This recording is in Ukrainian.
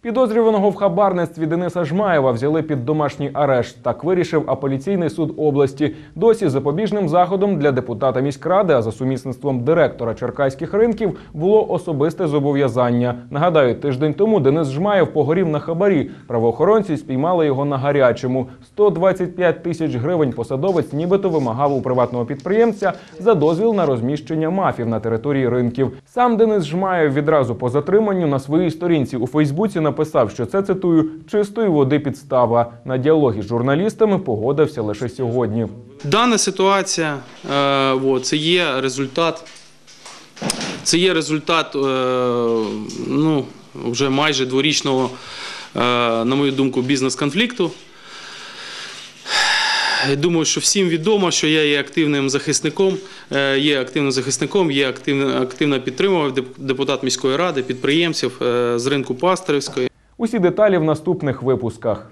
Підозрюваного в хабарництві Дениса Жмаєва взяли під домашній арешт. Так вирішив апеляційний суд області. Досі запобіжним заходом для депутата міськради, а за сумісництвом директора черкаських ринків було особисте зобов'язання. Нагадаю, тиждень тому Денис Жмаєв погорів на хабарі. Правоохоронці спіймали його на гарячому. 125 тисяч гривень посадовець нібито вимагав у приватного підприємця за дозвіл на розміщення мафів на території ринків. Сам Денис Жмаєв відразу по затриманню на своїй сторінці у Фейсбуці написав, що це цитую чистої води підстава. На діалогі з журналістами погодився лише сьогодні. Дана ситуація е, це є результат. Це є результат е, ну, вже майже дворічного, е, на мою думку, бізнес-конфлікту. Думаю, що всім відомо, що я є активним захисником, е, є активним захисником, є активно, активно підтримував деп- депутат міської ради, підприємців е, з ринку Пастерівської. Усі деталі в наступних випусках.